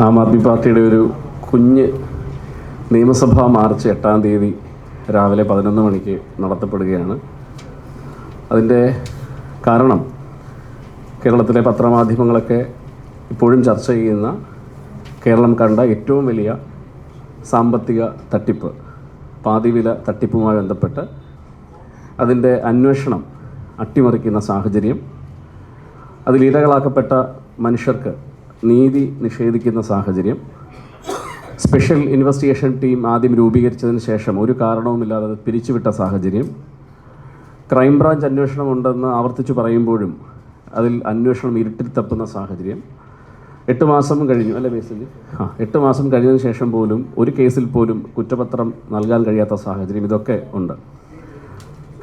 ആം ആദ്മി പാർട്ടിയുടെ ഒരു കുഞ്ഞ് നിയമസഭാ മാർച്ച് എട്ടാം തീയതി രാവിലെ പതിനൊന്ന് മണിക്ക് നടത്തപ്പെടുകയാണ്. അതിന്റെ കാരണം കേരളത്തിലെ പത്രമാധ്യമങ്ങളൊക്കെ ഇപ്പോഴും ചർച്ച ചെയ്യുന്ന കേരളം കണ്ട ഏറ്റവും വലിയ സാമ്പത്തിക തട്ടിപ്പ് പാതിവില തട്ടിപ്പുമായി ബന്ധപ്പെട്ട് അതിന്റെ അന്വേഷണം അട്ടിമറിക്കുന്ന സാഹചര്യം അതിലിരകളാക്കപ്പെട്ട മനുഷ്യർക്ക് നീതി നിഷേധിക്കുന്ന സാഹചര്യം. സ്പെഷ്യൽ ഇൻവെസ്റ്റിഗേഷൻ ടീം ആദ്യം രൂപീകരിച്ചതിന് ശേഷം ഒരു കാരണവുമില്ലാതെ പിരിച്ചുവിട്ട സാഹചര്യം. ക്രൈംബ്രാഞ്ച് അന്വേഷണം ഉണ്ടെന്ന് ആവർത്തിച്ചു പറയുമ്പോഴും അതിൽ അന്വേഷണം ഇരുട്ടിൽ തപ്പുന്ന സാഹചര്യം. എട്ട് മാസം കഴിഞ്ഞു. അല്ലേ ബേസിൽ ആ എട്ട് മാസം കഴിഞ്ഞതിന് ശേഷം പോലും ഒരു കേസിൽ പോലും കുറ്റപത്രം നൽകാൻ കഴിയാത്ത സാഹചര്യം ഇതൊക്കെ ഉണ്ട്.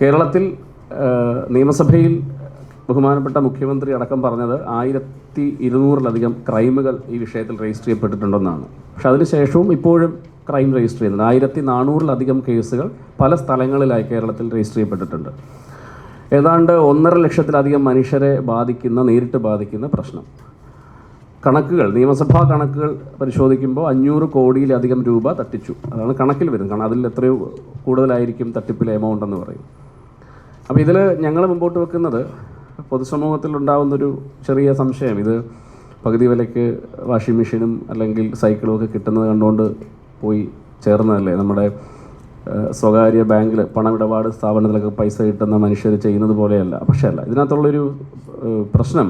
കേരളത്തിൽ നിയമസഭയിൽ ബഹുമാനപ്പെട്ട മുഖ്യമന്ത്രി അടക്കം പറഞ്ഞത് ആയിരത്തി ഇരുന്നൂറിലധികം ക്രൈമുകൾ ഈ വിഷയത്തിൽ രജിസ്റ്റർ ചെയ്യപ്പെട്ടിട്ടുണ്ടെന്നാണ്. പക്ഷെ അതിനുശേഷവും ഇപ്പോഴും ക്രൈം രജിസ്റ്റർ ചെയ്യുന്നുണ്ട്. ആയിരത്തി നാനൂറിലധികം കേസുകൾ പല സ്ഥലങ്ങളിലായി കേരളത്തിൽ രജിസ്റ്റർ ചെയ്യപ്പെട്ടിട്ടുണ്ട്. ഏതാണ്ട് ഒന്നര ലക്ഷത്തിലധികം മനുഷ്യരെ ബാധിക്കുന്ന നേരിട്ട് ബാധിക്കുന്ന പ്രശ്നം. കണക്കുകൾ നിയമസഭാ കണക്കുകൾ പരിശോധിക്കുമ്പോൾ അഞ്ഞൂറ് കോടിയിലധികം രൂപ തട്ടിച്ചു. അതാണ് കണക്കിൽ വരുന്നത്. കാരണം അതിൽ എത്രയോ കൂടുതലായിരിക്കും തട്ടിപ്പിലെ എമൗണ്ട് എന്ന് പറയും. അപ്പോൾ ഇതിൽ ഞങ്ങൾ മുമ്പോട്ട് വെക്കുന്നത് പൊതുസമൂഹത്തിൽ ഉണ്ടാകുന്നൊരു ചെറിയ സംശയം. ഇത് പകുതി വിലയ്ക്ക് വാഷിംഗ് മെഷീനും അല്ലെങ്കിൽ സൈക്കിളും ഒക്കെ കിട്ടുന്നത് കണ്ടുകൊണ്ട് പോയി ചേർന്നതല്ലേ? നമ്മുടെ സ്വകാര്യ ബാങ്കിൽ പണമിടപാട് സ്ഥാപനത്തിലൊക്കെ പൈസ കിട്ടുന്ന മനുഷ്യർ ചെയ്യുന്നത് പോലെയല്ല. പക്ഷേ അല്ല ഇതിനകത്തുള്ളൊരു പ്രശ്നം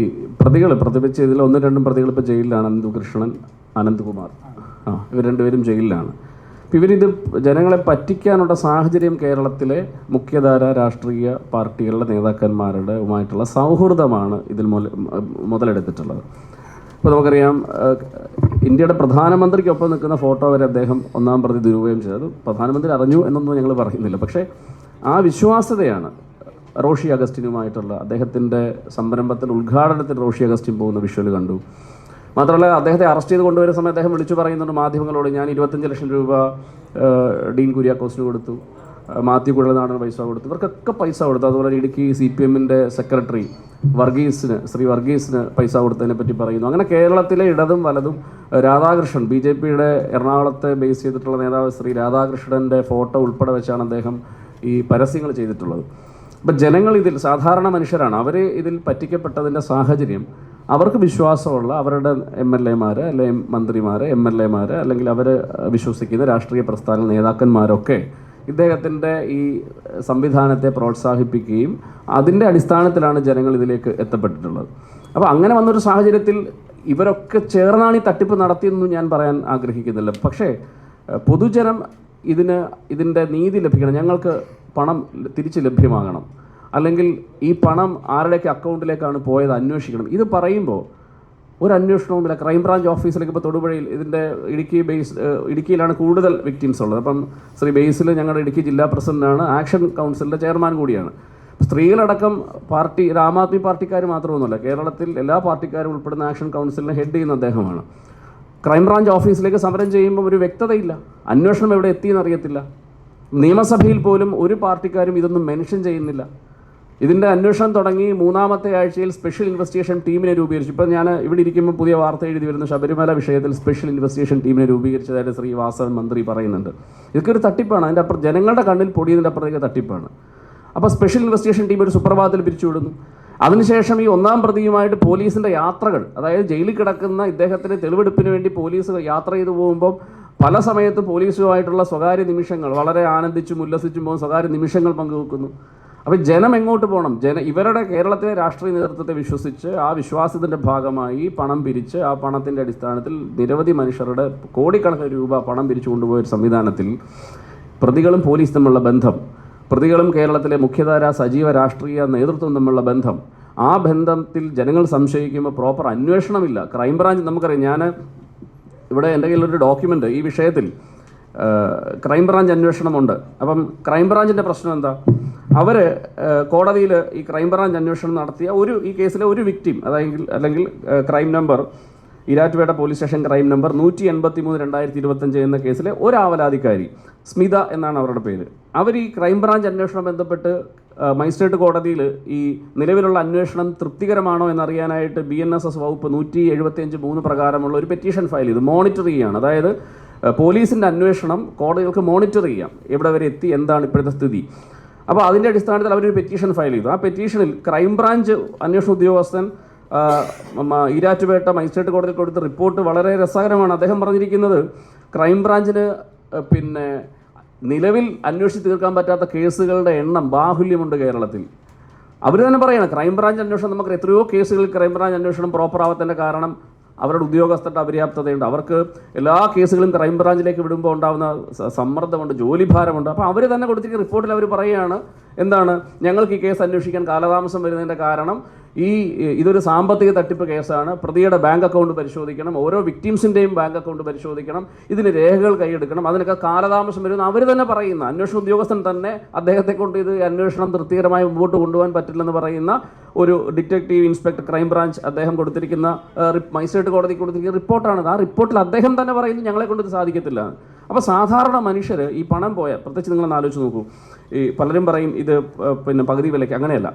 ഈ പ്രതികൾ പ്രതിപിച്ച് ഇതിൽ ഒന്നും രണ്ടും പ്രതികൾ ഇപ്പോൾ ജയിലിലാണ്. അനന്തകൃഷ്ണൻ അനന്ത്കുമാർ ആ ഇവർ രണ്ടുപേരും ജയിലിലാണ്. ഇവരിത് ജനങ്ങളെ പറ്റിക്കാനുള്ള സാഹചര്യം കേരളത്തിലെ മുഖ്യധാര രാഷ്ട്രീയ പാർട്ടികളുടെ നേതാക്കന്മാരുടെ ഉമായിട്ടുള്ള സൗഹൃദമാണ് ഇതിൽ മുതലെടുത്തിട്ടുള്ളത്. ഇപ്പോൾ നമുക്കറിയാം ഇന്ത്യയുടെ പ്രധാനമന്ത്രിക്കൊപ്പം നിൽക്കുന്ന ഫോട്ടോ വരെ അദ്ദേഹം ഒന്നാം പ്രതി ദുരുപയോഗം ചെയ്തത്. പ്രധാനമന്ത്രി അറിഞ്ഞു എന്നൊന്നും ഞങ്ങൾ പറയുന്നില്ല. പക്ഷേ ആ വിശ്വാസ്യതയാണ് റോഷി അഗസ്റ്റിനുമായിട്ടുള്ള അദ്ദേഹത്തിന്റെ സംരംഭത്തിൽ ഉദ്ഘാടനത്തിൽ റോഷി അഗസ്റ്റിൻ പോകുന്ന വിഷ്വൽ കണ്ടു. മാത്രമല്ല അദ്ദേഹത്തെ അറസ്റ്റ് ചെയ്ത് കൊണ്ടുവരുന്ന സമയത്ത് അദ്ദേഹം വിളിച്ചു പറയുന്നുണ്ട് മാധ്യമങ്ങളോട് ഞാൻ ഇരുപത്തഞ്ച് ലക്ഷം രൂപ ഡീൻ കുര്യാക്കോസിന് കൊടുത്തു. മാത്യു കുഴൽനാടന് പൈസ കൊടുത്തു. ഇവർക്കൊക്കെ പൈസ കൊടുത്തു. അതുപോലെ ഇടുക്കി സി പി എമ്മിന്റെ സെക്രട്ടറി വർഗീസിന് ശ്രീ വർഗീസിന് പൈസ കൊടുത്തതിനെ പറ്റി പറയുന്നു. അങ്ങനെ കേരളത്തിലെ ഇടതും വലതും രാധാകൃഷ്ണൻ ബി ജെ പിയുടെ എറണാകുളത്തെ ബേസ് ചെയ്തിട്ടുള്ള നേതാവ് ശ്രീ രാധാകൃഷ്ണന്റെ ഫോട്ടോ ഉൾപ്പെടെ വെച്ചാണ് അദ്ദേഹം ഈ പരസ്യങ്ങൾ ചെയ്തിട്ടുള്ളത്. അപ്പം ജനങ്ങൾ ഇതിൽ സാധാരണ മനുഷ്യരാണ്. അവർ ഇതിൽ പറ്റിക്കപ്പെട്ടതിന്റെ സാഹചര്യം അവർക്ക് വിശ്വാസമുള്ള അവരുടെ എം എൽ എമാർ അല്ലെങ്കിൽ മന്ത്രിമാർ എം എൽ എമാർ അല്ലെങ്കിൽ അവർ വിശ്വസിക്കുന്ന രാഷ്ട്രീയ പ്രസ്ഥാന നേതാക്കന്മാരൊക്കെ ഇദ്ദേഹത്തിന്റെ ഈ സംവിധാനത്തെ പ്രോത്സാഹിപ്പിക്കുകയും അതിന്റെ അടിസ്ഥാനത്തിലാണ് ജനങ്ങൾ ഇതിലേക്ക് എത്തപ്പെട്ടിട്ടുള്ളത്. അപ്പോൾ അങ്ങനെ വന്നൊരു സാഹചര്യത്തിൽ ഇവരൊക്കെ ചേർന്നാണ് ഈ തട്ടിപ്പ് നടത്തിയെന്നും ഞാൻ പറയാൻ ആഗ്രഹിക്കുന്നില്ല. പക്ഷേ പൊതുജനം ഇതിന് ഇതിന്റെ നീതി ലഭിക്കണം. ഞങ്ങൾക്ക് പണം തിരിച്ച് ലഭ്യമാകണം. അല്ലെങ്കിൽ ഈ പണം ആരുടെയൊക്കെ അക്കൗണ്ടിലേക്കാണ് പോയത് അന്വേഷിക്കണം. ഇത് പറയുമ്പോൾ ഒരു അന്വേഷണവുമില്ല ക്രൈംബ്രാഞ്ച് ഓഫീസിലേക്ക് ഇപ്പോൾ തൊടുപുഴയിൽ ഇതിന്റെ ഇടുക്കി ബേസ് ഇടുക്കിയിലാണ് കൂടുതൽ വിക്ടിംസ് ഉള്ളത്. അപ്പം ശ്രീ ബേസിൽ ഞങ്ങളുടെ ഇടുക്കി ജില്ലാ പ്രസിഡന്റാണ് ആക്ഷൻ കൗൺസിലിന്റെ ചെയർമാൻ കൂടിയാണ്. സ്ത്രീകളടക്കം പാർട്ടി ആം ആദ്മി പാർട്ടിക്കാർ മാത്രമൊന്നുമല്ല കേരളത്തിൽ എല്ലാ പാർട്ടിക്കാരും ഉൾപ്പെടുന്ന ആക്ഷൻ കൗൺസിലിനെ ഹെഡ് ചെയ്യുന്ന അദ്ദേഹമാണ്. ക്രൈംബ്രാഞ്ച് ഓഫീസിലേക്ക് സമരം ചെയ്യുമ്പോൾ ഒരു വ്യക്തതയില്ല. അന്വേഷണം എവിടെ എത്തിയെന്നറിയത്തില്ല നിയമസഭയിൽ പോലും ഒരു പാർട്ടിക്കാരും ഇതൊന്നും മെൻഷൻ ചെയ്യുന്നില്ല. ഇതിന്റെ അന്വേഷണം തുടങ്ങി മൂന്നാമത്തെ ആഴ്ചയിൽ സ്പെഷ്യൽ ഇൻവെസ്റ്റിഗേഷൻ ടീമിനെ രൂപീകരിച്ചു. ഇപ്പം ഞാൻ ഇവിടെ ഇരിക്കുമ്പോൾ പുതിയ വാർത്ത എഴുതി വരുന്ന ശബരിമല വിഷയത്തിൽ സ്പെഷ്യൽ ഇൻവെസ്റ്റിഗേഷൻ ടീമിനെ രൂപീകരിച്ചതായിട്ട് ശ്രീ വാസൻ മന്ത്രി പറയുന്നുണ്ട്. ഇതൊക്കെ ഒരു തട്ടിപ്പാണ്. അതിന്റെ അപ്പുറം ജനങ്ങളുടെ കണ്ണിൽ പൊടിയതിന്റെ അപ്പുറത്തേക്ക് തട്ടിപ്പാണ്. അപ്പോൾ സ്പെഷ്യൽ ഇൻവെസ്റ്റിഗേഷൻ ടീം ഒരു സുപ്രഭാതത്തിൽ പിരിച്ചുവിടുന്നു. അതിനുശേഷം ഈ ഒന്നാം പ്രതിയുമായിട്ട് പോലീസിന്റെ യാത്രകൾ അതായത് ജയിലിൽ കിടക്കുന്ന ഇദ്ദേഹത്തിന് തെളിവെടുപ്പിന് വേണ്ടി പോലീസ് യാത്ര ചെയ്തു പോകുമ്പോൾ പല സമയത്തും പോലീസുമായിട്ടുള്ള സ്വകാര്യ നിമിഷങ്ങൾ വളരെ ആനന്ദിച്ചും ഉല്ലസിച്ചും പോകുന്ന സ്വകാര്യ നിമിഷങ്ങൾ പങ്കുവെക്കുന്നു. അപ്പോൾ ജനം എങ്ങോട്ട് പോകണം ജന ഇവരുടെ കേരളത്തിലെ രാഷ്ട്രീയ നേതൃത്വത്തെ വിശ്വസിച്ച് ആ വിശ്വാസത്തിന്റെ ഭാഗമായി പണം പിരിച്ച് ആ പണത്തിന്റെ അടിസ്ഥാനത്തിൽ നിരവധി മനുഷ്യരുടെ കോടിക്കണക്കിന് രൂപ പണം പിരിച്ചു കൊണ്ടുപോയ ഒരു സംവിധാനത്തിൽ പ്രതികളും പോലീസ് തമ്മിലുള്ള ബന്ധം പ്രതികളും കേരളത്തിലെ മുഖ്യധാര സജീവ രാഷ്ട്രീയ നേതൃത്വം തമ്മിലുള്ള ബന്ധം ആ ബന്ധത്തിൽ ജനങ്ങൾ സംശയിക്കുമ്പോൾ പ്രോപ്പർ അന്വേഷണമില്ല. ക്രൈംബ്രാഞ്ച് നമുക്കറിയാം. ഞാൻ ഇവിടെ എന്റെ കയ്യിലൊരു ഡോക്യുമെന്റ് ഈ വിഷയത്തിൽ ക്രൈംബ്രാഞ്ച് അന്വേഷണമുണ്ട്. അപ്പം ക്രൈംബ്രാഞ്ചിന്റെ പ്രശ്നം എന്താ? അവർ കോടതിയിൽ ഈ ക്രൈംബ്രാഞ്ച് അന്വേഷണം നടത്തിയ ഒരു ഈ കേസിലെ ഒരു വിക്ടിം അതായത് അല്ലെങ്കിൽ crime number Erattupetta police station crime number നൂറ്റി എൺപത്തി മൂന്ന് രണ്ടായിരത്തി ഇരുപത്തഞ്ച് എന്ന കേസിലെ ഒരു സ്മിത എന്നാണ് അവരുടെ പേര്. അവർ ഈ ക്രൈംബ്രാഞ്ച് അന്വേഷണം ബന്ധപ്പെട്ട് മജിസ്ട്രേറ്റ് കോടതിയിൽ ഈ നിലവിലുള്ള അന്വേഷണം തൃപ്തികരമാണോ എന്നറിയാനായിട്ട് ബി എൻ എസ് എസ് വകുപ്പ് നൂറ്റി എഴുപത്തിയഞ്ച് മൂന്ന് പ്രകാരമുള്ള ഒരു പെറ്റീഷൻ ഫയൽ ചെയ്തു. മോണിറ്റർ ചെയ്യുകയാണ് അതായത് പോലീസിന്റെ അന്വേഷണം കോടതികൾക്ക് മോണിറ്റർ ചെയ്യാം. എവിടെ വരെ എത്തി എന്താണ് ഇപ്പോഴത്തെ സ്ഥിതി. അപ്പോൾ അതിന്റെ അടിസ്ഥാനത്തിൽ അവരൊരു പെറ്റീഷൻ ഫയൽ ചെയ്തു. ആ പെറ്റീഷനിൽ ക്രൈംബ്രാഞ്ച് അന്വേഷണ ഉദ്യോഗസ്ഥൻ ഈരാറ്റുപേട്ട മജിസ്ട്രേറ്റ് കോടതിയിൽ കൊടുത്ത റിപ്പോർട്ട് വളരെ രസകരമാണ്. അദ്ദേഹം പറഞ്ഞിരിക്കുന്നത് ക്രൈംബ്രാഞ്ചിന് പിന്നെ നിലവിൽ അന്വേഷിച്ച് തീർക്കാൻ പറ്റാത്ത കേസുകളുടെ എണ്ണം ബാഹുല്യമുണ്ട് കേരളത്തിൽ. അവർ തന്നെ പറയണം ക്രൈംബ്രാഞ്ച് അന്വേഷണം നമുക്ക് എത്രയോ കേസുകളിൽ ക്രൈംബ്രാഞ്ച് അന്വേഷണം പ്രോപ്പർ ആവാത്തതിന്റെ കാരണം അവരുടെ ഉദ്യോഗസ്ഥരുടെ അപര്യാപ്തതയുണ്ട്. അവർക്ക് എല്ലാ കേസുകളും ക്രൈംബ്രാഞ്ചിലേക്ക് വിടുമ്പോൾ ഉണ്ടാകുന്ന സമ്മർദ്ദമുണ്ട് ജോലിഭാരമുണ്ട്. അപ്പോൾ അവർ തന്നെ കൊടുത്തിരിക്കുന്ന റിപ്പോർട്ടിൽ അവർ പറയുകയാണ് എന്താണ് ഞങ്ങൾക്ക് ഈ കേസ് അന്വേഷിക്കാൻ കാലതാമസം വരുന്നതിന്റെ കാരണം ഈ ഇതൊരു സാമ്പത്തിക തട്ടിപ്പ് കേസാണ്. പ്രതിയുടെ ബാങ്ക് അക്കൗണ്ട് പരിശോധിക്കണം. ഓരോ വിക്ടിംസിന്റെയും ബാങ്ക് അക്കൗണ്ട് പരിശോധിക്കണം. ഇതിന് രേഖകൾ കൈയെടുക്കണം. അതിനൊക്കെ കാലതാമസം വരുന്ന അവർ തന്നെ പറയുന്ന അന്വേഷണ ഉദ്യോഗസ്ഥൻ തന്നെ അദ്ദേഹത്തെ കൊണ്ട് ഇത് അന്വേഷണം തൃപ്തികരമായി മുമ്പോട്ട് കൊണ്ടുപോകാൻ പറ്റില്ലെന്ന് പറയുന്ന ഒരു ഡിറ്റക്റ്റീവ് ഇൻസ്പെക്ടർ ക്രൈംബ്രാഞ്ച് അദ്ദേഹം കൊടുത്തിരിക്കുന്ന മൈസേട്ട് കോടതി കൊടുത്തിരിക്കുന്ന റിപ്പോർട്ടാണ് ആ റിപ്പോർട്ടിൽ അദ്ദേഹം തന്നെ പറയുന്നത് ഞങ്ങളെ കൊണ്ട് ഇത് സാധിക്കത്തില്ല. അപ്പോൾ സാധാരണ മനുഷ്യർ ഈ പണം പോയ പ്രത്യേകിച്ച് നിങ്ങളൊന്ന് ആലോചിച്ച് നോക്കൂ. ഈ പലരും പറയും ഇത് പിന്നെ പകുതി വിലയ്ക്ക് അങ്ങനെയല്ല.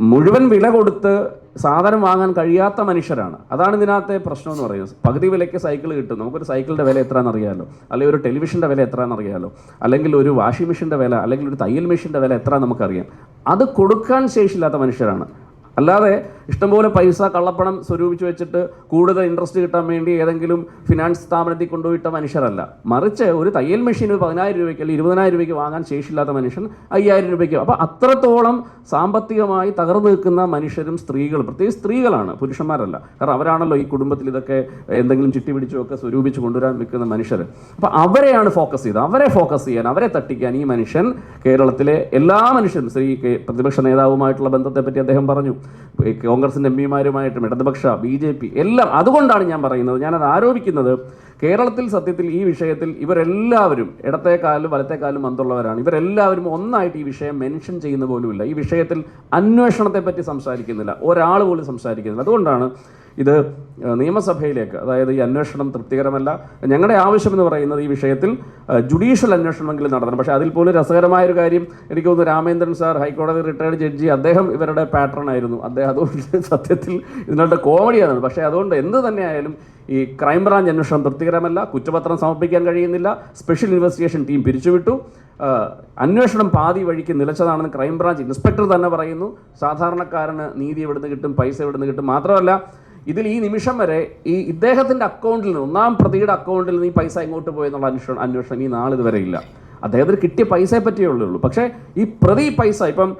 മുഴുവൻ വില കൊടുത്ത് സാധനം വാങ്ങാൻ കഴിയാത്ത മനുഷ്യരാണ്. അതാണ് ഇതിനകത്തെ പ്രശ്നം എന്ന് പറയുന്നത്. പകുതി വിലയ്ക്ക് സൈക്കിൾ കിട്ടും. നമുക്കൊരു സൈക്കിളിന്റെ വില എത്രയാണെന്ന് അറിയാമല്ലോ അല്ലെങ്കിൽ ഒരു ടെലിവിഷന്റെ വില എത്രയാണെന്ന് അറിയാമല്ലോ അല്ലെങ്കിൽ ഒരു വാഷിംഗ് മെഷീന്റെ വില അല്ലെങ്കിൽ ഒരു തയ്യൽ മെഷീന്റെ വില എത്രയാണെന്ന് നമുക്കറിയാം. അത് കൊടുക്കാൻ ശേഷിയില്ലാത്ത മനുഷ്യരാണ്. അല്ലാതെ ഇഷ്ടംപോലെ പൈസ കള്ളപ്പണം സ്വരൂപിച്ച് വെച്ചിട്ട് കൂടുതൽ ഇൻട്രസ്റ്റ് കിട്ടാൻ വേണ്ടി ഏതെങ്കിലും ഫിനാൻസ് സ്ഥാപനത്തിൽ കൊണ്ടുപോയിട്ട മനുഷ്യരല്ല. മറിച്ച് ഒരു തയ്യൽ മെഷീൻ ഒരു പതിനായിരം രൂപയ്ക്ക് അല്ലെങ്കിൽ ഇരുപതിനായിരം രൂപയ്ക്ക് വാങ്ങാൻ ശേഷിയില്ലാത്ത മനുഷ്യൻ അയ്യായിരം രൂപയ്ക്ക് അപ്പോൾ അത്രത്തോളം സാമ്പത്തികമായി തകർന്നു നിൽക്കുന്ന മനുഷ്യരും സ്ത്രീകളും പ്രത്യേകിച്ച് സ്ത്രീകളാണ് പുരുഷന്മാരല്ല. കാരണം അവരാണല്ലോ ഈ കുടുംബത്തിൽ ഇതൊക്കെ എന്തെങ്കിലും ചിട്ടി പിടിച്ചോ ഒക്കെ സ്വരൂപിച്ച് കൊണ്ടുവരാൻ നിൽക്കുന്ന മനുഷ്യർ അപ്പോൾ അവരെയാണ് ഫോക്കസ് ചെയ്തത്. അവരെ ഫോക്കസ് ചെയ്യാൻ അവരെ തട്ടിക്കാൻ ഈ മനുഷ്യൻ കേരളത്തിലെ എല്ലാ മനുഷ്യരും സ്ത്രീ പ്രതിപക്ഷ നേതാവുമായിട്ടുള്ള ബന്ധത്തെപ്പറ്റി അദ്ദേഹം പറഞ്ഞു. കോൺഗ്രസിന്റെ എം പിമാരുമായിട്ടും ഇടതുപക്ഷ ബി ജെ പി എല്ലാം അതുകൊണ്ടാണ് ഞാൻ പറയുന്നത്. ഞാനത് ആരോപിക്കുന്നത് കേരളത്തിൽ സത്യത്തിൽ ഈ വിഷയത്തിൽ ഇവരെല്ലാവരും ഇടത്തേക്കാലും വലത്തേക്കാലും വന്നുള്ളവരാണ് ഇവരെല്ലാവരും ഒന്നായിട്ട് ഈ വിഷയം മെൻഷൻ ചെയ്യുന്ന പോലുമില്ല. ഈ വിഷയത്തിൽ അന്വേഷണത്തെപ്പറ്റി സംസാരിക്കുന്നില്ല. ഒരാൾ പോലും സംസാരിക്കുന്നില്ല. അതുകൊണ്ടാണ് ഇത് നിയമസഭയിലേക്ക് അതായത് ഈ അന്വേഷണം തൃപ്തികരമല്ല. ഞങ്ങളുടെ ആവശ്യം എന്ന് പറയുന്നത് ഈ വിഷയത്തിൽ ജുഡീഷ്യൽ അന്വേഷണമെങ്കിലും നടത്തണം. പക്ഷേ അതിൽ പോലും രസകരമായ ഒരു കാര്യം എനിക്ക് തോന്നുന്നു Ramendran sir high court retired judge അദ്ദേഹം ഇവരുടെ പാറ്റേൺ ആയിരുന്നു. അദ്ദേഹം അതുകൊണ്ട് സത്യത്തിൽ ഇതിനുള്ള കോമഡിയാണ് പക്ഷേ അതുകൊണ്ട് എന്ത് തന്നെയായാലും ഈ ക്രൈംബ്രാഞ്ച് അന്വേഷണം തൃപ്തികരമല്ല. കുറ്റപത്രം സമർപ്പിക്കാൻ കഴിയുന്നില്ല. സ്പെഷ്യൽ ഇൻവെസ്റ്റിഗേഷൻ ടീം പിരിച്ചുവിട്ടു. അന്വേഷണം പാതി വഴിക്ക് നിലച്ചതാണെന്ന് ക്രൈംബ്രാഞ്ച് ഇൻസ്പെക്ടർ തന്നെ പറയുന്നു. സാധാരണക്കാരന് നീതി എവിടുന്ന് കിട്ടും പൈസ എവിടുന്ന് കിട്ടും മാത്രമല്ല ഇതിൽ ഈ നിമിഷം വരെ ഈ ഇദ്ദേഹത്തിന്റെ അക്കൗണ്ടിൽ നിന്ന് ഒന്നാം പ്രതിയുടെ അക്കൗണ്ടിൽ നിന്ന് ഈ പൈസ എങ്ങോട്ട് പോയെന്നുള്ള അന്വേഷണം അന്വേഷണം ഈ നാളിതുവരെ ഇല്ല. അദ്ദേഹത്തിന് കിട്ടിയ പൈസയെ പറ്റിയേ ഉള്ളൂ പക്ഷേ ഈ പ്രതി പൈസ ഇപ്പം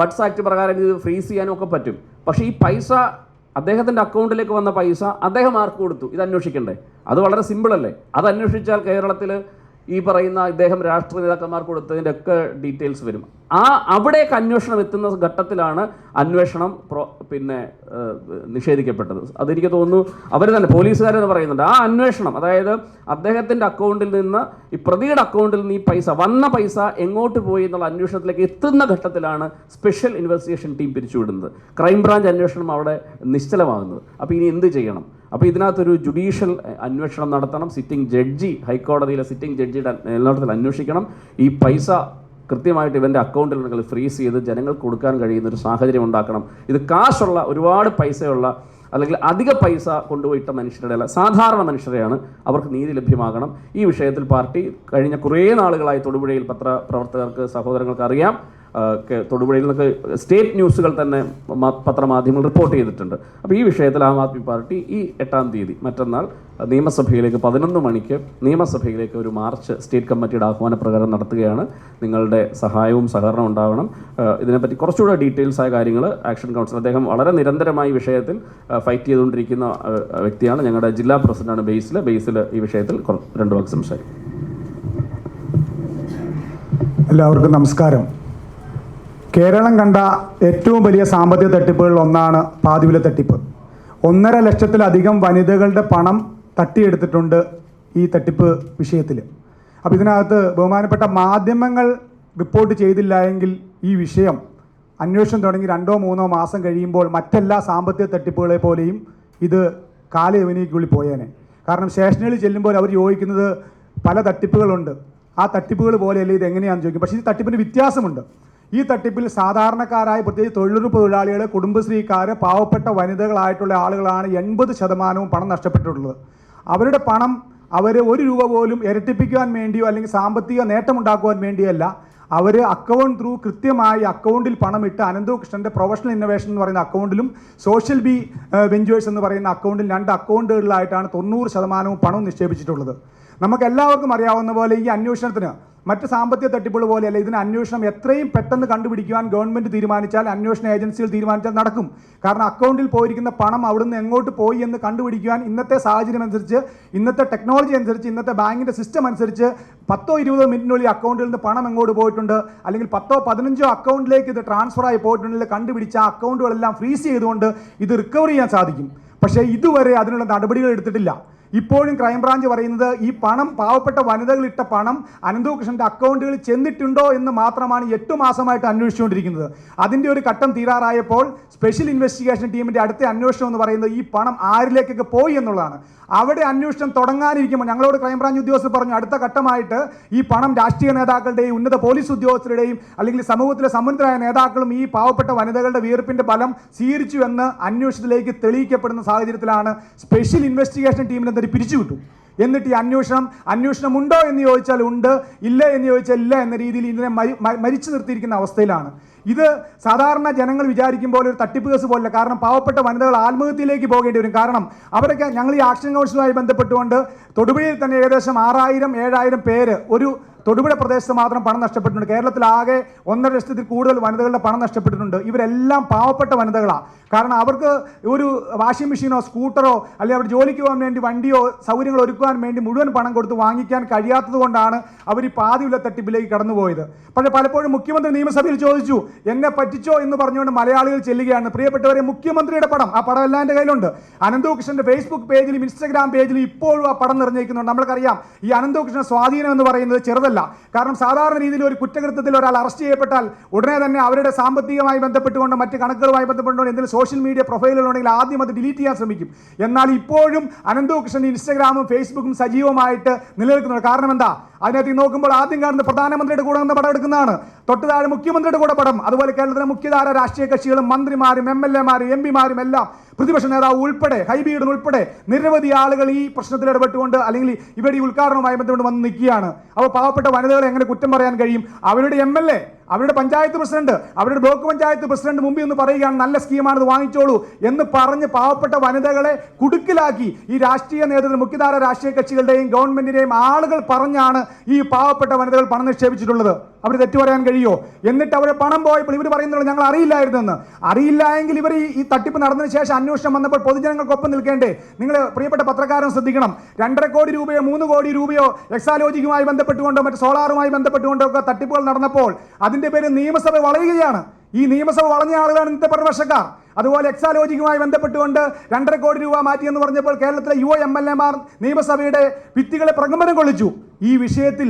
ബഡ്സ് ആക്ട് പ്രകാരം ഇത് ഫ്രീസ് ചെയ്യാനും ഒക്കെ പറ്റും. പക്ഷേ ഈ പൈസ അദ്ദേഹത്തിന്റെ അക്കൗണ്ടിലേക്ക് വന്ന പൈസ അദ്ദേഹം ആർക്ക് കൊടുത്തു? ഇത് അന്വേഷിക്കണ്ടേ? അത് വളരെ സിമ്പിളല്ലേ? അത് അന്വേഷിച്ചാൽ കേരളത്തിൽ ഈ പറയുന്ന ഇദ്ദേഹം രാഷ്ട്രീയ നേതാക്കന്മാർക്ക് കൊടുത്തതിന്റെ ഒക്കെ ഡീറ്റെയിൽസ് വരും. ആ അവിടേക്ക് അന്വേഷണം എത്തുന്ന ഘട്ടത്തിലാണ് അന്വേഷണം പിന്നെ നിഷേധിക്കപ്പെട്ടത്. അതെനിക്ക് തോന്നുന്നു അവർ തന്നെ പോലീസുകാരെന്ന് പറയുന്നുണ്ട്. ആ അന്വേഷണം അതായത് അദ്ദേഹത്തിന്റെ അക്കൗണ്ടിൽ നിന്ന് ഈ പ്രതിയുടെ അക്കൗണ്ടിൽ നിന്ന് ഈ പൈസ വന്ന പൈസ എങ്ങോട്ട് പോയി എന്നുള്ള അന്വേഷണത്തിലേക്ക് എത്തുന്ന ഘട്ടത്തിലാണ് സ്പെഷ്യൽ ഇൻവെസ്റ്റിഗേഷൻ ടീം പിരിച്ചുവിടുന്നത്. ക്രൈംബ്രാഞ്ച് അന്വേഷണം അവിടെ നിശ്ചലമാകുന്നത്. അപ്പോൾ ഇനി എന്ത് ചെയ്യണം? അപ്പോൾ ഇതിനകത്തൊരു ജുഡീഷ്യൽ അന്വേഷണം നടത്തണം. സിറ്റിംഗ് ജഡ്ജി ഹൈക്കോടതിയിലെ സിറ്റിംഗ് ജഡ്ജിയുടെ മേൽനോട്ടത്തിൽ അന്വേഷിക്കണം. ഈ പൈസ കൃത്യമായിട്ട് ഇവന്റെ അക്കൗണ്ടിൽ നിങ്ങൾ ഫ്രീസ് ചെയ്ത് ജനങ്ങൾക്ക് കൊടുക്കാൻ കഴിയുന്ന ഒരു സാഹചര്യം ഉണ്ടാക്കണം. ഇത് കാശുള്ള ഒരുപാട് പൈസയുള്ള അല്ലെങ്കിൽ അധിക പൈസ കൊണ്ടുപോയിട്ട മനുഷ്യരുടെ അല്ല സാധാരണ മനുഷ്യരെയാണ് അവർക്ക് നീതി ലഭ്യമാകണം. ഈ വിഷയത്തിൽ പാർട്ടി കഴിഞ്ഞ കുറേ നാളുകളായി തൊടുപുഴയിൽ പത്രപ്രവർത്തകർക്ക് സഹോദരങ്ങൾക്ക് അറിയാം. തൊടുപുഴയിൽ നിന്നൊക്കെ സ്റ്റേറ്റ് ന്യൂസുകൾ തന്നെ പത്രമാധ്യമങ്ങൾ റിപ്പോർട്ട് ചെയ്തിട്ടുണ്ട്. അപ്പോൾ ഈ വിഷയത്തിൽ ആം ആദ്മി പാർട്ടി ഈ എട്ടാം തീയതി മറ്റന്നാൾ നിയമസഭയിലേക്ക് പതിനൊന്ന് മണിക്ക് നിയമസഭയിലേക്ക് ഒരു മാർച്ച് സ്റ്റേറ്റ് കമ്മിറ്റിയുടെ ആഹ്വാനപ്രകാരം നടത്തുകയാണ്. നിങ്ങളുടെ സഹായവും സഹകരണവും ഉണ്ടാവണം. ഇതിനെപ്പറ്റി കുറച്ചുകൂടെ ഡീറ്റെയിൽസ് ആയ കാര്യങ്ങൾ ആക്ഷൻ കൗൺസിൽ അദ്ദേഹം വളരെ നിരന്തരമായി വിഷയത്തിൽ ഫൈറ്റ് ചെയ്തുകൊണ്ടിരിക്കുന്ന വ്യക്തിയാണ്. ഞങ്ങളുടെ ജില്ലാ പ്രസിഡന്റാണ് ബേസിൽ ബേസിൽ ഈ വിഷയത്തിൽ രണ്ട് വാക്ക് സംസാരിക്കും. എല്ലാവർക്കും നമസ്കാരം. കേരളം കണ്ട ഏറ്റവും വലിയ സാമ്പത്തിക തട്ടിപ്പുകളിൽ ഒന്നാണ് പാതിവില തട്ടിപ്പ്. ഒന്നര ലക്ഷത്തിലധികം വനിതകളുടെ പണം തട്ടിയെടുത്തിട്ടുണ്ട് ഈ തട്ടിപ്പ് വിഷയത്തിൽ അപ്പോൾ ഇതിനകത്ത് ബഹുമാനപ്പെട്ട മാധ്യമങ്ങൾ റിപ്പോർട്ട് ചെയ്തില്ല എങ്കിൽ ഈ വിഷയം അന്വേഷണം തുടങ്ങി രണ്ടോ മൂന്നോ മാസം കഴിയുമ്പോൾ മറ്റെല്ലാ സാമ്പത്തിക തട്ടിപ്പുകളെ പോലെയും ഇത് കാലയവനിക്കുള്ളിൽ പോയേനെ. കാരണം സ്റ്റേഷനുകളിൽ ചെല്ലുമ്പോൾ അവർ ചോദിക്കുന്നത് പല തട്ടിപ്പുകളുണ്ട്. ആ തട്ടിപ്പുകൾ പോലെയല്ല ഇത് എങ്ങനെയാണെന്ന് ചോദിക്കും. പക്ഷേ ഈ തട്ടിപ്പിന് വ്യത്യാസമുണ്ട്. ഈ തട്ടിപ്പിൽ സാധാരണക്കാരായ പ്രത്യേകിച്ച് തൊഴിലുറപ്പ് തൊഴിലാളികൾ കുടുംബശ്രീക്കാർ പാവപ്പെട്ട വനിതകളായിട്ടുള്ള ആളുകളാണ് എൺപത് ശതമാനവും പണം നഷ്ടപ്പെട്ടിട്ടുള്ളത്. അവരുടെ പണം അവർ ഒരു രൂപ പോലും ഇരട്ടിപ്പിക്കുവാൻ വേണ്ടിയോ അല്ലെങ്കിൽ സാമ്പത്തിക നേട്ടമുണ്ടാക്കുവാൻ വേണ്ടിയല്ല അവർ അക്കൗണ്ട് ത്രൂ കൃത്യമായി അക്കൗണ്ടിൽ പണം പണമിട്ട് അനന്തകൃഷ്ണന്റെ പ്രൊഫഷണൽ ഇന്നോവേഷൻ എന്ന് പറയുന്ന അക്കൗണ്ടിലും സോഷ്യൽ ബി വെഞ്ചേഴ്സ് എന്ന് പറയുന്ന അക്കൗണ്ടിൽ രണ്ട് അക്കൗണ്ടുകളിലായിട്ടാണ് തൊണ്ണൂറ് ശതമാനവും പണം നിക്ഷേപിച്ചിട്ടുള്ളത്. നമുക്ക് എല്ലാവർക്കും അറിയാവുന്ന പോലെ ഈ അന്വേഷണത്തിന് മറ്റ് സാമ്പത്തിക തട്ടിപ്പുകൾ പോലെയല്ല ഇതിന് അന്വേഷണം എത്രയും പെട്ടെന്ന് കണ്ടുപിടിക്കുവാൻ ഗവൺമെന്റ് തീരുമാനിച്ചാൽ അന്വേഷണ ഏജൻസികൾ തീരുമാനിച്ചാൽ നടക്കും. കാരണം അക്കൗണ്ടിൽ പോയിരിക്കുന്ന പണം അവിടുന്ന് എങ്ങോട്ട് പോയി എന്ന് കണ്ടുപിടിക്കുവാൻ ഇന്നത്തെ സാഹചര്യം അനുസരിച്ച് ഇന്നത്തെ ടെക്നോളജി അനുസരിച്ച് ഇന്നത്തെ ബാങ്കിന്റെ സിസ്റ്റം അനുസരിച്ച് പത്തോ ഇരുപതോ മിനിറ്റിനുള്ളിൽ അക്കൗണ്ടിൽ നിന്ന് പണം എങ്ങോട്ട് പോയിട്ടുണ്ട് അല്ലെങ്കിൽ പത്തോ പതിനഞ്ചോ അക്കൗണ്ടിലേക്ക് ഇത് ട്രാൻസ്ഫർ ആയി പോയിട്ടുണ്ടെങ്കിൽ കണ്ടുപിടിച്ച ആ അക്കൗണ്ടുകളെല്ലാം ഫ്രീസ് ചെയ്തുകൊണ്ട് ഇത് റിക്കവർ ചെയ്യാൻ സാധിക്കും. പക്ഷേ ഇതുവരെ അതിനുള്ള നടപടികൾ എടുത്തിട്ടില്ല. ഇപ്പോഴും ക്രൈംബ്രാഞ്ച് പറയുന്നത് ഈ പണം പാവപ്പെട്ട വനിതകൾ ഇട്ട പണം അനന്തകൃഷ്ണന്റെ അക്കൗണ്ടുകളിൽ ചെന്നിട്ടുണ്ടോ എന്ന് മാത്രമാണ് എട്ട് മാസമായിട്ട് അന്വേഷിച്ചുകൊണ്ടിരിക്കുന്നത്. അതിന്റെ ഒരു ഘട്ടം തീരാറായപ്പോൾ സ്പെഷ്യൽ ഇൻവെസ്റ്റിഗേഷൻ ടീമിന്റെ അടുത്ത അന്വേഷണം എന്ന് പറയുന്നത് ഈ പണം ആരിലേക്കൊക്കെ പോയി എന്നുള്ളതാണ്. അവിടെ അന്വേഷണം തുടങ്ങാനിരിക്കുമ്പോൾ ഞങ്ങളോട് ക്രൈംബ്രാഞ്ച് ഉദ്യോഗസ്ഥർ പറഞ്ഞു അടുത്ത ഘട്ടമായിട്ട് ഈ പണം രാഷ്ട്രീയ നേതാക്കളുടെയും ഉന്നത പോലീസ് ഉദ്യോഗസ്ഥരുടെയും അല്ലെങ്കിൽ സമൂഹത്തിലെ സമുന്നതരായ നേതാക്കളും ഈ പാവപ്പെട്ട വനിതകളുടെ വീർപ്പിന്റെ ഫലം സ്വീകരിച്ചു എന്ന് അന്വേഷണത്തിലേക്ക് തെളിയിക്കപ്പെടുന്ന സാഹചര്യത്തിലാണ് സ്പെഷ്യൽ ഇൻവെസ്റ്റിഗേഷൻ ടീമിനെ തന്നെ പിരിച്ചുവിട്ടു എന്നിട്ട് ഈ അന്വേഷണം അന്വേഷണം ഉണ്ടോ എന്ന് ചോദിച്ചാൽ ഉണ്ട് ഇല്ല എന്ന് ചോദിച്ചാൽ ഇല്ല എന്ന രീതിയിൽ ഇതിനെ മരിച്ചു നിർത്തിയിരിക്കുന്ന അവസ്ഥയിലാണ്. ഇത് സാധാരണ ജനങ്ങൾ വിചാരിക്കും പോലെ ഒരു തട്ടിപ്പ് കേസ് പോലെ കാരണം പാവപ്പെട്ട വനിതകൾ ആത്മഹത്യയിലേക്ക് പോകേണ്ടി വരും. കാരണം അവരൊക്കെ ഞങ്ങൾ ഈ ആക്ഷൻ കൗൺസിലുമായി ബന്ധപ്പെട്ടുകൊണ്ട് തൊടുപുഴയിൽ തന്നെ ഏകദേശം ആറായിരം ഏഴായിരം പേര് ഒരു തൊടുപുഴ പ്രദേശത്ത് മാത്രം പണം നഷ്ടപ്പെട്ടിട്ടുണ്ട്. കേരളത്തിലാകെ ഒന്നര ലക്ഷത്തിൽ കൂടുതൽ വനിതകളുടെ പണം നഷ്ടപ്പെട്ടിട്ടുണ്ട്. ഇവരെല്ലാം പാവപ്പെട്ട വനിതകളാണ് കാരണം അവർക്ക് ഒരു വാഷിംഗ് മെഷീനോ സ്കൂട്ടറോ അല്ലെങ്കിൽ അവർ ജോലിക്ക് പോകാൻ വേണ്ടി വണ്ടിയോ സൗകര്യങ്ങൾ ഒരുക്കുവാൻ വേണ്ടി മുഴുവൻ പണം കൊടുത്ത് വാങ്ങിക്കാൻ കഴിയാത്തത് കൊണ്ടാണ് അവർ ഈ പാതിയുള്ള തട്ടിപ്പിലേക്ക് കടന്നുപോയത്. പക്ഷേ പലപ്പോഴും മുഖ്യമന്ത്രി നിയമസഭയിൽ ചോദിച്ചു എന്നെ പറ്റിച്ചോ? എന്ന് പറഞ്ഞുകൊണ്ട് മലയാളികൾ ചെല്ലുകയാണ്. പ്രിയപ്പെട്ടവരെ മുഖ്യമന്ത്രിയുടെ പടം ആ പടം എല്ലാം എന്റെ കയ്യിലുണ്ട്. അനന്തകൃഷ്ണന്റെ ഫേസ്ബുക്ക് പേജിലും ഇൻസ്റ്റാഗ്രാം പേജിലും ഇപ്പോഴും ആ പടം നിറഞ്ഞിരിക്കുന്നുണ്ട് നമ്മൾക്കറിയാം ഈ അനന്തകൃഷ്ണ സ്വാധീനം എന്ന് പറയുന്നത് ചെറുതല്ല. കാരണം സാധാരണ രീതിയിൽ ഒരു കുറ്റകൃത്യത്തിൽ ഒരാൾ അറസ്റ്റ് ചെയ്യപ്പെട്ടാൽ ഉടനെ തന്നെ അവരുടെ സാമ്പത്തികമായി ബന്ധപ്പെട്ടുകൊണ്ട് മറ്റ് കണക്കുകളുമായി ബന്ധപ്പെട്ടുകൊണ്ട് എന്തെങ്കിലും സോഷ്യൽ മീഡിയ പ്രൊഫൈലുകളുണ്ടെങ്കിൽ ആദ്യം അത് ഡിലീറ്റ് ചെയ്യാൻ ശ്രമിക്കും. എന്നാൽ ഇപ്പോഴും അനന്തകൃഷ്ണൻ ഇൻസ്റ്റാഗ്രാമും ഫേസ്ബുക്കും സജീവമായിട്ട് നിലനിൽക്കുന്നുണ്ട്. കാരണം എന്താ? അതിനകത്ത് നോക്കുമ്പോൾ ആദ്യം കാണുന്ന പ്രധാനമന്ത്രിയുടെ കൂടെ നിന്ന് പടം എടുക്കുന്നതാണ്. തൊട്ട് താഴെ മുഖ്യമന്ത്രിയുടെ കൂടെ പടം അതുപോലെ കേരളത്തിലെ മുഖ്യധാര രാഷ്ട്രീയ കക്ഷികളും മന്ത്രിമാരും എം എൽ എമാരും എം പിമാരും എല്ലാം പ്രതിപക്ഷ നേതാവ് ഉൾപ്പെടെ ഹൈബീഡൻ ഉൾപ്പെടെ നിരവധി ആളുകൾ ഈ പ്രശ്നത്തിൽ ഇടപെട്ടുകൊണ്ട് അല്ലെങ്കിൽ ഇവരുടെ ഈ ഉദ്ഘാടനവുമായി ബന്ധപ്പെട്ട് വന്ന് നിൽക്കുകയാണ്. അപ്പോൾ പാവപ്പെട്ട വനിതകളെ എങ്ങനെ കുറ്റം പറയാൻ കഴിയും? അവരുടെ എം എൽ എ അവരുടെ പഞ്ചായത്ത് പ്രസിഡന്റ് അവരുടെ ബ്ലോക്ക് പഞ്ചായത്ത് പ്രസിഡന്റ് മുമ്പിൽ ഒന്ന് പറയുകയാണ് നല്ല സ്കീമാണ് ഇത് വാങ്ങിച്ചോളൂ എന്ന് പറഞ്ഞ് പാവപ്പെട്ട വനിതകളെ കുടുക്കിലാക്കി ഈ രാഷ്ട്രീയ നേതൃത്വം മുഖ്യധാര രാഷ്ട്രീയ കക്ഷികളുടെയും ഗവൺമെന്റിന്റെയും ആളുകൾ പറഞ്ഞാണ് ഈ പാവപ്പെട്ട വനിതകൾ പണം നിക്ഷേപിച്ചിട്ടുള്ളത്. അവർ തെറ്റു പറയാൻ കഴിയുമോ എന്നിട്ട് അവരെ പണം പോയപ്പോൾ ഇവർ പറയുന്നുള്ളൂ ഞങ്ങൾ അറിയില്ലായിരുന്നെന്ന്. അറിയില്ല എങ്കിൽ ഇവർ ഈ- തട്ടിപ്പ് നടന്നതിന് ശേഷം അന്വേഷണം വന്നപ്പോൾ പൊതുജനങ്ങൾക്കൊപ്പം നിൽക്കേണ്ടേ? നിങ്ങൾ പ്രിയപ്പെട്ട പത്രക്കാരൻ ശ്രദ്ധിക്കണം. രണ്ടര കോടി രൂപയോ മൂന്ന് കോടി രൂപയോ എക്സാലോജിക്കുമായി ബന്ധപ്പെട്ടുകൊണ്ടോ മറ്റ് സോളാറുമായി ബന്ധപ്പെട്ടുകൊണ്ടോ ഒക്കെ തട്ടിപ്പുകൾ നടന്നപ്പോൾ അതിന്റെ പേര് നിയമസഭ വളയുകയാണ്. ഈ നിയമസഭ വളഞ്ഞ ആളുകളാണ് ഇന്നത്തെ പ്രതിപക്ഷക്കാർ അതുപോലെ എക്സാലോജിക്കുമായി ബന്ധപ്പെട്ടുകൊണ്ട് രണ്ടര കോടി രൂപ മാറ്റിയെന്ന് പറഞ്ഞപ്പോൾ കേരളത്തിലെ യുവ എം എൽ എമാർ നിയമസഭയുടെ ഭിത്തികളെ പ്രകമ്പനം കൊള്ളിച്ചു. ഈ വിഷയത്തിൽ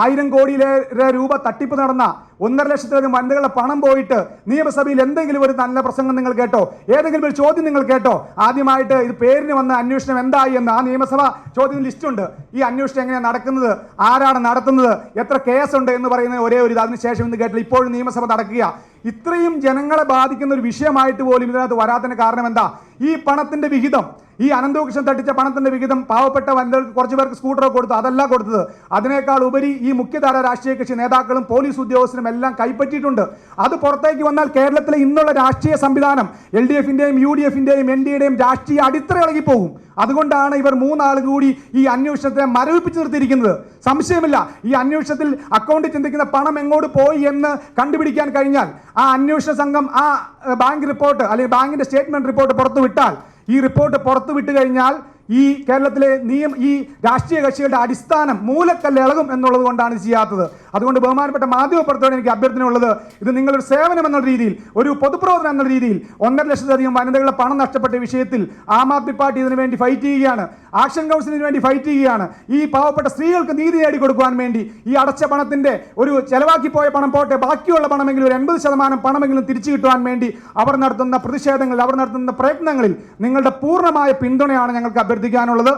ആയിരം കോടിയിലേറെ രൂപ തട്ടിപ്പ് നടന്ന ഒന്നര ലക്ഷത്തിലധികം വനിതകളുടെ പണം പോയിട്ട് നിയമസഭയിൽ എന്തെങ്കിലും ഒരു നല്ല പ്രസംഗം നിങ്ങൾ കേട്ടോ? ഏതെങ്കിലും ഒരു ചോദ്യം നിങ്ങൾ കേട്ടോ? ആദ്യമായിട്ട് ഇത് പേരിന് വന്ന അന്വേഷണം എന്തായി എന്ന് ആ നിയമസഭ ചോദ്യം ലിസ്റ്റ് ഉണ്ട് ഈ അന്വേഷണം എങ്ങനെയാണ് നടക്കുന്നത്? ആരാണ് നടത്തുന്നത്? എത്ര കേസുണ്ട് എന്ന് പറയുന്ന ഒരേ ഒരു ഇത് അതിനുശേഷം ഇന്ന് കേട്ടില്ല. ഇപ്പോഴും നിയമസഭ നടക്കുക ഇത്രയും ജനങ്ങളെ ബാധിക്കുന്ന ഒരു വിഷയമായിട്ട് പോലും ഇതിനകത്ത് വരാത്തതിന് കാരണം എന്താ? ഈ പണത്തിന്റെ വിഹിതം ഈ അനന്തകൃഷ്ണൻ തട്ടിച്ച പണത്തിന്റെ വിഹിതം പാവപ്പെട്ട വനിതകൾക്ക് കുറച്ച് പേർക്ക് കൊടുത്തു അതല്ല കൊടുത്തത്. അതിനേക്കാൾ ഉപരി ഈ മുഖ്യധാര രാഷ്ട്രീയ കക്ഷി നേതാക്കളും പോലീസ് ഉദ്യോഗസ്ഥരും എല്ലാം കൈപ്പറ്റിയിട്ടുണ്ട്. അത് പുറത്തേക്ക് വന്നാൽ കേരളത്തിലെ ഇന്നുള്ള രാഷ്ട്രീയ സംവിധാനം എൽ ഡി എഫിന്റെയും യു ഡി എഫിന്റെയും എൻ ഡി എയുടെയും രാഷ്ട്രീയ അടിത്തറ ഇളകിപ്പോകും അതുകൊണ്ടാണ് ഇവർ മൂന്നാൾ കൂടി ഈ അന്വേഷണത്തെ മരവിപ്പിച്ച് നിർത്തിയിരിക്കുന്നത്. സംശയമില്ല ഈ അന്വേഷണത്തിൽ അക്കൗണ്ടിൽ ചിന്തിക്കുന്ന പണം എങ്ങോട്ട് പോയി എന്ന് കണ്ടുപിടിക്കാൻ കഴിഞ്ഞാൽ ആ അന്വേഷണ സംഘം ആ ബാങ്ക് റിപ്പോർട്ട് അല്ലെങ്കിൽ ബാങ്കിന്റെ സ്റ്റേറ്റ്മെന്റ് റിപ്പോർട്ട് പുറത്തു വിട്ടാൽ ഈ റിപ്പോർട്ട് പുറത്തുവിട്ട് കഴിഞ്ഞാൽ ഈ കേരളത്തിലെ നിയം ഈ രാഷ്ട്രീയ കക്ഷികളുടെ അടിസ്ഥാനം മൂലക്കല്ല് ഇളകും എന്നുള്ളത് കൊണ്ടാണ് ചെയ്യാത്തത്. അതുകൊണ്ട് ബഹുമാനപ്പെട്ട മാധ്യമപ്രവർത്തകരോട് എനിക്ക് അഭ്യർത്ഥനയുള്ളത് ഇത് നിങ്ങളൊരു സേവനം എന്നുള്ള രീതിയിൽ ഒരു പൊതുപ്രവർത്തനം എന്നുള്ള രീതിയിൽ ഒന്നര ലക്ഷത്തിലധികം വനിതകളുടെ പണം നഷ്ടപ്പെട്ട വിഷയത്തിൽ ആം ആദ്മി പാർട്ടി ഇതിനു വേണ്ടി ഫൈറ്റ് ചെയ്യുകയാണ്. ആക്ഷൻ കൗൺസിലിന് വേണ്ടി ഫൈറ്റ് ചെയ്യുകയാണ്. ഈ പാവപ്പെട്ട സ്ത്രീകൾക്ക് നീതി നേടിക്കൊടുക്കുവാൻ വേണ്ടി ഈ അടച്ച പണത്തിന്റെ ഒരു ചെലവാക്കി പോയ പണം പോട്ടെ ബാക്കിയുള്ള പണമെങ്കിലും ഒരു എൺപത് ശതമാനം പണമെങ്കിലും തിരിച്ചു കിട്ടുവാൻ വേണ്ടി അവർ നടത്തുന്ന പ്രതിഷേധങ്ങളിൽ അവർ നടത്തുന്ന പ്രയത്നങ്ങളിൽ നിങ്ങളുടെ പൂർണമായ പിന്തുണയാണ് ഞങ്ങൾക്ക് അഭ്യർത്ഥിക്കാനുള്ളത്.